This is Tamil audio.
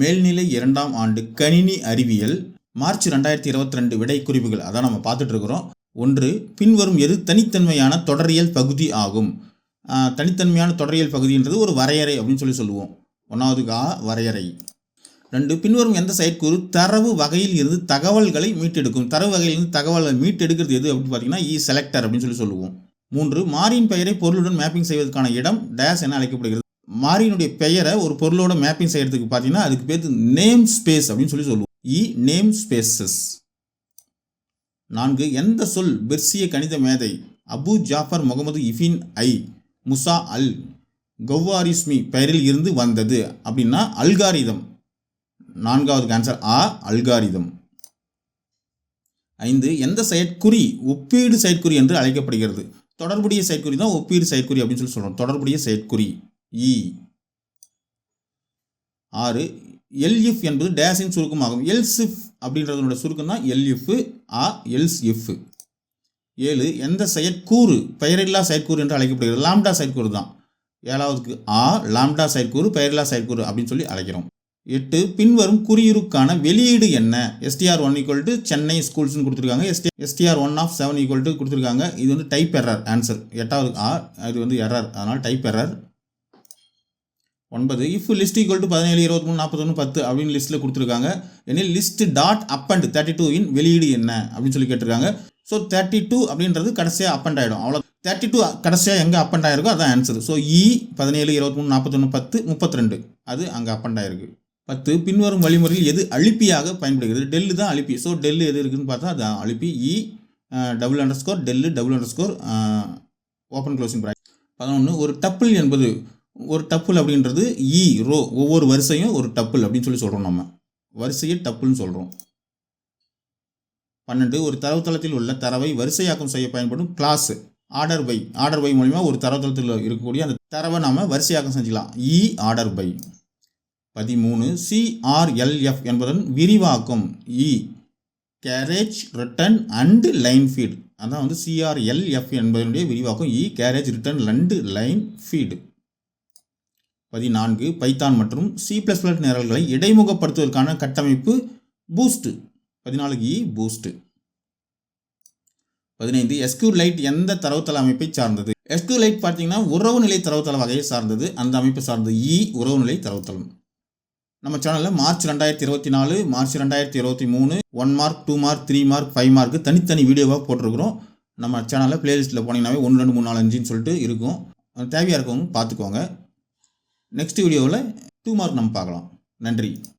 மேல்நிலை இரண்டாம் ஆண்டு கணினி அறிவியல் மார்ச் ரெண்டாயிரத்தி இருபத்தி ரெண்டு விடை குறிப்புகள். அதான் நம்ம பார்த்துட்டு இருக்கிறோம் ஒன்று பின்வரும் எது தனித்தன்மையான தொடரியல் பகுதி ஆகும்? தனித்தன்மையான தொடரியல் பகுதின்றது ஒரு வரையறை அப்படின்னு சொல்லி சொல்லுவோம். ஒன்றாவது கா வரையறை. ரெண்டு பின்வரும் எந்த செயற்கூறு தரவு வகையில் இருந்து தகவல்களை மீட்டெடுக்கும்? தரவு வகையிலிருந்து தகவலை மீட்டெடுக்கிறது எது அப்படின்னு பார்த்தீங்கன்னா இ செலக்டர் அப்படின்னு சொல்லி சொல்லுவோம். மூன்று மாறியின் பெயரை பொருளுடன் மேப்பிங் செய்வதற்கான இடம் டேஸ் என அழைக்கப்படுகிறது. மாறியினுடைய பெயரை ஒரு பொருளோட மேப்பிங் செய்யறதுக்கு பார்த்தீங்கன்னா அதுக்கு பேர் நேம் ஸ்பேஸ் அப்படின்னு சொல்லி சொல்லுவோம். இ நேம் ஸ்பேசஸ் நான்கு எந்த சொல் பெர்சிய கணித மேதை அபு ஜாஃபர் முகமது இஃபின் ஐ முசா அல் கௌவாரிஸ்மி பெயரில் இருந்து வந்தது அப்படின்னா அல்காரிதம். நான்காவது ஆன்சர் ஆ அல்காரிதம். ஐந்து எந்த செயற்குறி ஒப்பீடு செயற்குறி என்று அழைக்கப்படுகிறது. தொடர்புடைய செயற்குறி தான் ஒப்பீடு செயற்குறி அப்படின்னு சொல்லி சொல்கிறோம் தொடர்புடைய செயற்குறி. இ. ஆறு எல்இஃப் என்பது டேஸின் சுருக்கமாகும். எல்சிஃப் அப்படின்றதனோட சுருக்கம் தான் எல்இஃப் ஆ எல்ஸ் இஃப் ஏழு எந்த செயற்கூறு பெயரில்லா செயற்கூறு என்று அழைக்கப்படுகிறது. லாம்டா செயற்கூறு தான். ஏழாவதுக்கு ஆ லாம்டா செயற்கூறு பெயரில்லா செயற்கூறு அப்படின்னு சொல்லி அழைக்கிறோம். எட்டு பின்வரும் குறியீருக்கான வெளியீடு என்ன? STR one equal to Chennai ஸ்கூல்ஸ்னு கொடுத்துருக்காங்க. ST STR one of seven equal to கொடுத்துருக்காங்க. இது வந்து டைப் எரர் ஆன்சர் எட்டாவது ஆ இது வந்து எரர் அதனால் டைப் எரர் ஒன்பது. இஃப் லிஸ்ட் ஈக்குவல் டு பதினேழு இருபத்தி மூணு நாற்பத்தொன்று பத்து அப்படின்னு லிஸ்ட்டில் கொடுத்துருக்காங்க. எனில் list dot append thirty two இன் வெளியீடு என்ன அப்படின்னு சொல்லி கேட்டிருக்காங்க. ஸோ தேர்ட்டி டூ அப்படின்றது கடைசியாக அப் அண்ட் ஆகிடும் அவ்வளோ தேர்ட்டி டூ கடைசியாக எங்கே அப் அண்ட் ஆயிருக்கோ அதான் ஆன்சர் ஸோ இ பதினேழு இருபத்தி மூணு நாற்பத்தொன்று பத்து முப்பத்தி ரெண்டு அது அங்கே அப் அண்ட் ஆயிருக்கு. பத்து பின்வரும் வழிமுறையில் எது அழிப்பியாக பயன்படுகிறது? டெல்லு தான் அழிப்பி. ஸோ டெல்லு எது இருக்குதுன்னு பார்த்தா அதான் அழிப்பி. இ double underscore del double underscore open closing bracket பதினொன்று ஒரு டப்புள் என்பது ஒரு டப்புள் அப்படின்றது e, இ ரோ ஒவ்வொரு வரிசையும் ஒரு டப்புள் அப்படின்னு சொல்லி சொல்கிறோம் நம்ம. வரிசையை டப்புள்னு சொல்கிறோம் பன்னெண்டு ஒரு தரவுத்தளத்தில் உள்ள தரவை வரிசையாக்கம் செய்ய பயன்படும் clause order by order by மூலிமா ஒரு தரவுத்தளத்தில் இருக்கக்கூடிய அந்த தரவை நாம் வரிசையாக்கம் செஞ்சுக்கலாம். இ ஆர்டர் பை பதிமூணு சிஆர்எல்எஃப் என்பதன் விரிவாக்கம். இ carriage return and line feed அதான் வந்து சிஆர்எல்எஃப் என்பதனுடைய விரிவாக்கம். இ carriage return and line feed பதினான்கு பைத்தான் மற்றும் சி ப்ளஸ் ப்ளஸ் நிரல்களை இடைமுகப்படுத்துவதற்கான கட்டமைப்பு பூஸ்ட். பதினாலு இ e, பூஸ்ட். பதினைந்து எஸ்கியூ லைட் எந்த தரவுத்தள அமைப்பை சார்ந்தது? எஸ்கியூ லைட் பார்த்தீங்கன்னா உறவுநிலை தரவுத்தள வகையை சார்ந்தது. அந்த அமைப்பை சார்ந்தது e, இ உறவுநிலை தரவுத்தளம். நம்ம சேனலில் மார்ச் ரெண்டாயிரத்தி இருபத்தி நாலு மார்ச் ரெண்டாயிரத்தி இருபத்தி மூணு one mark two mark three mark five mark தனித்தனி வீடியோவாக போட்டிருக்கிறோம். நம்ம சேனலில் பிளேலிஸ்ட்டில் போனீங்கன்னாவே ஒன்று ரெண்டு மூணு நாலு அஞ்சுன்னு சொல்லிட்டு இருக்கும். தேவையாக இருக்கவங்க பார்த்துக்கோங்க. நெக்ஸ்ட் வீடியோவில் டூ மார்க் நம்ம பார்க்கலாம். நன்றி.